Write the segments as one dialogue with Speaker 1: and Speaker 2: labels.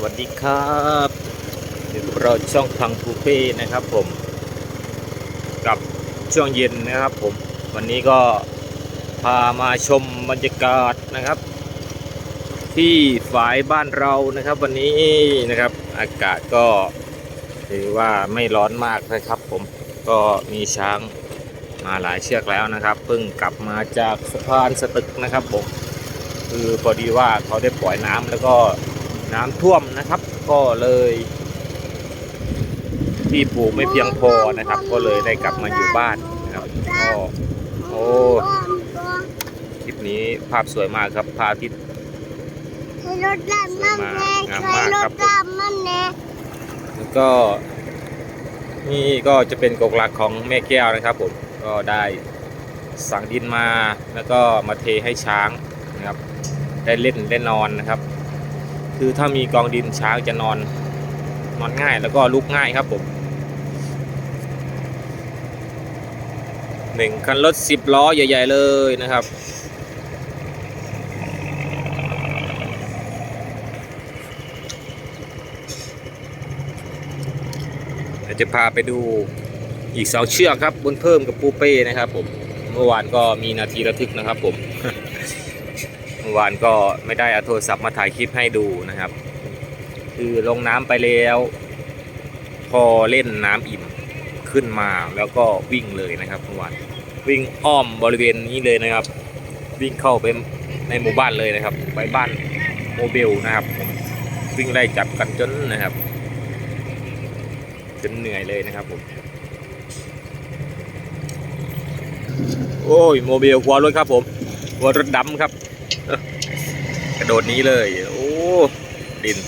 Speaker 1: สวัสดีครับอยู่กับเราช่องพังปูเป้นะครับผม กับช่วงเย็นนะครับผม วันนี้ก็พามาชมบรรยากาศนะครับ ที่ฝายบ้านเรานะครับ วันนี้นะครับ อากาศก็ถือว่าไม่ร้อนมากนะครับผมก็มีช้างมาหลายเชือกแล้วนะครับเพิ่งกลับมาจากสะพานสตึกนะครับผมคือพอดีว่าเขาได้ปล่อยน้ำแล้วก็ น้ำท่วมนะครับ ก็เลยที่ปลูกไม่เพียงพอนะครับ ก็เลยได้กลับมาอยู่บ้านนะครับก็โอ้คลิปนี้ภาพสวยมากครับพระอาทิตย์
Speaker 2: ให้รถดำน้ำแน่
Speaker 1: งาม
Speaker 2: ใช้
Speaker 1: มาก
Speaker 2: ร
Speaker 1: ครั
Speaker 2: ถ
Speaker 1: บ
Speaker 2: ดำน้ำแน่
Speaker 1: แล้วก็ นี่ก็จะเป็นกกหลักของแม่แก้วนะครับผมก็ได้สั่งดินมาแล้วก็มาเทให้ช้างนะครับ ได้เล่นได้นอนนะครับ คือถ้ามีกองดินช้างจะนอนนอนง่ายแล้วก็ลุกง่ายครับผมหนึ่งคันรถสิบล้อใหญ่ ๆ เลยนะครับ จะพาไปดูอีกเสาเชือกครับบนเพิ่มกับปูเป้นะครับผม เมื่อวานก็มีนาทีระทึกนะครับผม มื่อวานก็ไม่ได้เอาโทรศัพท์มาถ่ายคลิปให้ดูนะครับ คือลงน้ำไปแล้ว พอเล่นน้ำอิ่มขึ้นมาแล้วก็วิ่งเลยนะครับเมื่อวานวิ่งอ้อมบริเวณนี้เลยนะครับ วิ่งเข้าไปในหมู่บ้านเลยนะครับ ไปบ้านโมเบลนะครับผมวิ่งไล่จับกันจนนะครับ จนเหนื่อยเลยนะครับผมโอ้ยโมเบิลหัวรถครับผมหัวรถดำครับ กระโดดนี้เลย โอ้ ดิน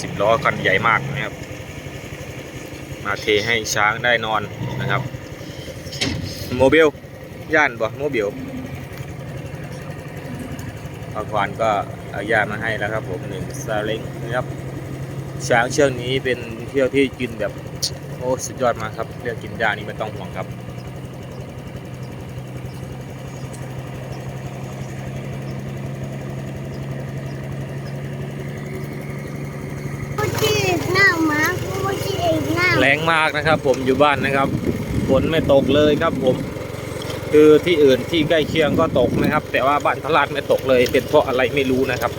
Speaker 1: สิบล้อคันใหญ่มากนะครับ มาเทให้ช้างได้นอนนะครับ โมบิลย่านบ่โมบิลพอควานก็เอาย่ามาให้แล้วครับผมหนึ่งซาเล้งนะครับช้างเชือกนี้เป็นเชือกที่กินแบบ โอ้สุดยอดมากครับเรื่องกินยานี่ไม่ต้องห่วงครับ
Speaker 2: กูจีบหน้าหมากูจีบหน้า
Speaker 1: แรงมากนะครับ ผมอยู่บ้านนะครับฝนไม่ตกเลยครับผม คือที่อื่นที่ใกล้เคียงก็ตกนะครับ แต่ว่าบ้านทลาดไม่ตกเลย เป็นเพราะอะไรไม่รู้นะครับ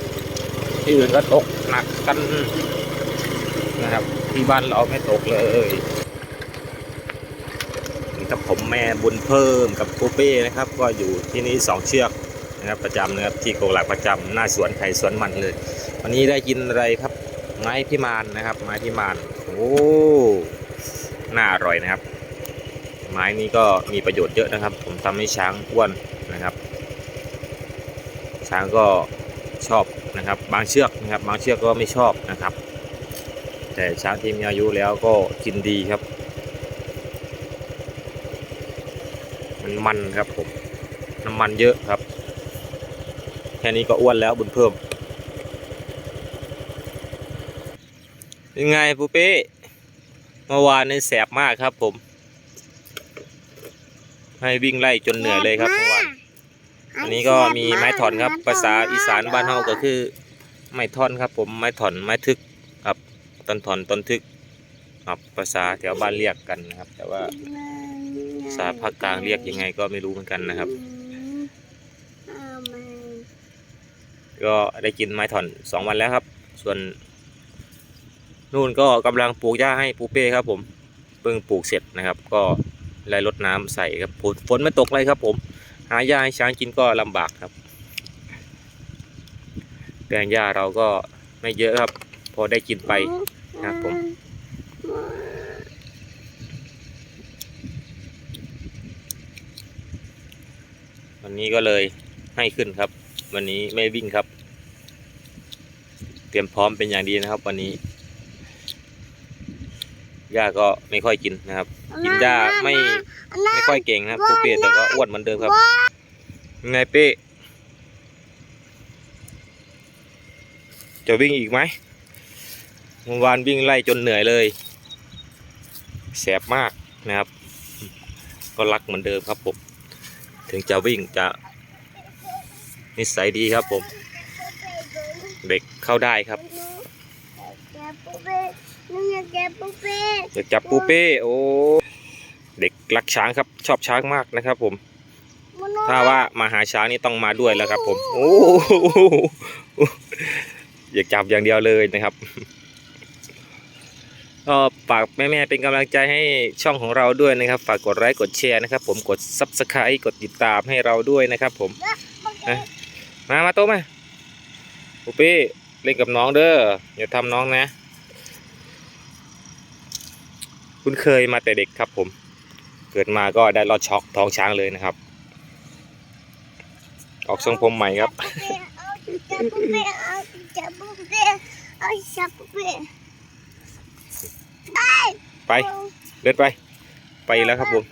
Speaker 1: ที่อื่นก็ตกหนักกันนะครับ ที่บ้านเราไม่ตกเลยนี่ครับผมแม่บุญเพิ่มกับปูเป้นะครับ ก็อยู่ที่นี่สองเชือกนะครับประจำนะครับที่โกหลักประจำหน้าสวนไผ่สวนมันเลย วันนี้ได้กินอะไรครับไม้พิมานนะครับ ไม้พิมานโอ้ น่าอร่อยนะครับ ไม้นี้ก็มีประโยชน์เยอะนะครับ ผมทำให้ช้างอ้วนนะครับ ช้างก็ชอบนะครับ บางเชือกนะครับ บางเชือกก็ไม่ชอบนะครับ แต่ช้างที่มีอายุแล้วก็กินดีครับ มันมันครับผมน้ำมันเยอะครับ แค่นี้ก็อ้วนแล้วบุญเพิ่มยังไงปูเป้ เมื่อวานนี่แสบมากครับผม ให้วิ่งไล่จนเหนื่อยเลยครับเมื่อวานอันนี้ก็มีไม้ถอนครับ ภาษาอีสานบ้านเฮาก็คือ ไม้ท่อนครับ ผมไม้ถอนไม้ทึกครับต้นถอนต้นทึกครับภาษาแถวบ้านเรียกกันนะครับ แต่ว่าภาษาภาคกลางเรียกยังไงก็ไม่รู้เหมือนกันนะครับ ก็ได้กินไม้ถอนสองวันแล้วครับ ส่วน นู่นก็กำลังปลูกหญ้าให้ปูเป้ครับผมเพิ่งปลูกเสร็จนะครับ ก็ไล่รดน้ำใส่ครับฝนฝนไม่ตกเลยครับผม หาหญ้าให้ช้างกินก็ลำบากครับแปลงหญ้าเราก็ไม่เยอะครับ พอได้กินไปนะครับผมวันนี้ก็เลยให้ขึ้นครับ วันนี้ไม่วิ่งครับ เตรียมพร้อมเป็นอย่างดีนะครับ วันนี้ หญ้าก็ไม่ค่อยกินนะครับ กินหญ้าไม่ไม่ค่อยเก่งนะครับปูเป้แต่ก็อ้วนเหมือนเดิมครับยังไงเป้จะวิ่งอีกไหมเมื่อวานวิ่งไล่จนเหนื่อยเลยแสบมากนะครับ ก็รักเหมือนเดิมครับผม ถึงจะวิ่งจะนิสัยดีครับผม เด็กเข้าได้ครับ
Speaker 2: เปูเป้หนูอยากจับปูเป้
Speaker 1: อยากจับปูเป้ โอ้ เด็กรักช้างครับ ชอบช้างมากนะครับ ผม
Speaker 2: มันนอน
Speaker 1: ถ้าว่ามาหาช้างนี่ต้องมาด้วยแล้วครับ ผม โอ้โหอยากจับอย่างเดียวเลยนะครับก็ฝากแม่ๆเป็นกำลังใจให้ช่องของเราด้วยนะครับ ฝากกดไลค์กดแชร์นะครับ ผมกด subscribe กดติดตามให้เราด้วยนะครับ ผม
Speaker 2: มัน
Speaker 1: อะมามาโตะมาปูปี้เล่นกับน้องเด้ออย่าทำน้องนะ คุ้นเคยมาแต่เด็กครับผม เกิดมาก็ได้ลอดช็อกท้องช้างเลยนะครับ ออกทรงผมใหม่ครับ
Speaker 2: จับปูเป้เอาจับปูเป้เอาจับปูเป้ได้
Speaker 1: ไป เดินไป ไปแล้วครับผม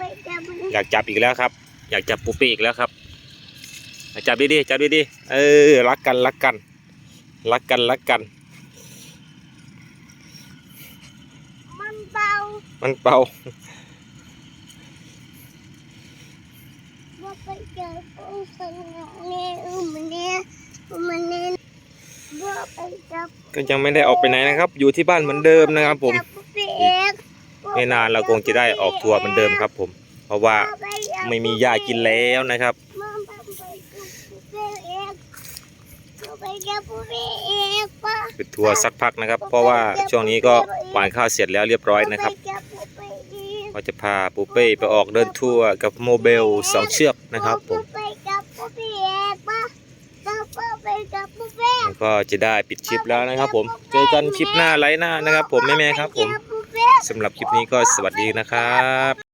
Speaker 1: อยากจับอีกแล้วครับ อยากจับปูปีอีกแล้วครับ จับดีๆจับดีๆเออ รักกัน รักกัน รักกัน รักกัน
Speaker 2: เบา
Speaker 1: มันเป่า
Speaker 2: ว่าไปเจอปูสงเนี่ยอืมเนี่ยมันเนี่ยว่าไปจับ
Speaker 1: ก็ยังไม่ได้ออกไปไหนนะครับ อยู่ที่บ้านเหมือนเดิมนะครับ ผม
Speaker 2: จับปูเป้เอง
Speaker 1: ไม่นานเราคงจะได้ออกทัวร์เหมือนเดิมครับ ผม เพราะว่าไม่มีหญ้ากินแล้วนะครับ
Speaker 2: มันไปจับปูเป้เองไปจับปูเป้เอง ปะ
Speaker 1: เป็นทัวร์สักพักนะครับ เพราะว่าช่วงนี้ก็หวานข้าวเสร็จแล้วเรียบร้อยนะครับ
Speaker 2: เป้เอง
Speaker 1: ก็จะพาปูเป้ไปออกเดินทัวร์กับโมเบลสองเชือกนะครับผม
Speaker 2: ไปจับปูเป้เองปะจับปูไปจับปูเป้
Speaker 1: แล้วก็จะได้ปิดคลิปแล้วนะครับ ผมเจอกันคลิปหน้าไลฟ์หน้านะครับ ผมแม่ๆครับ ผมสำหรับคลิปนี้ก็สวัสดีนะครับ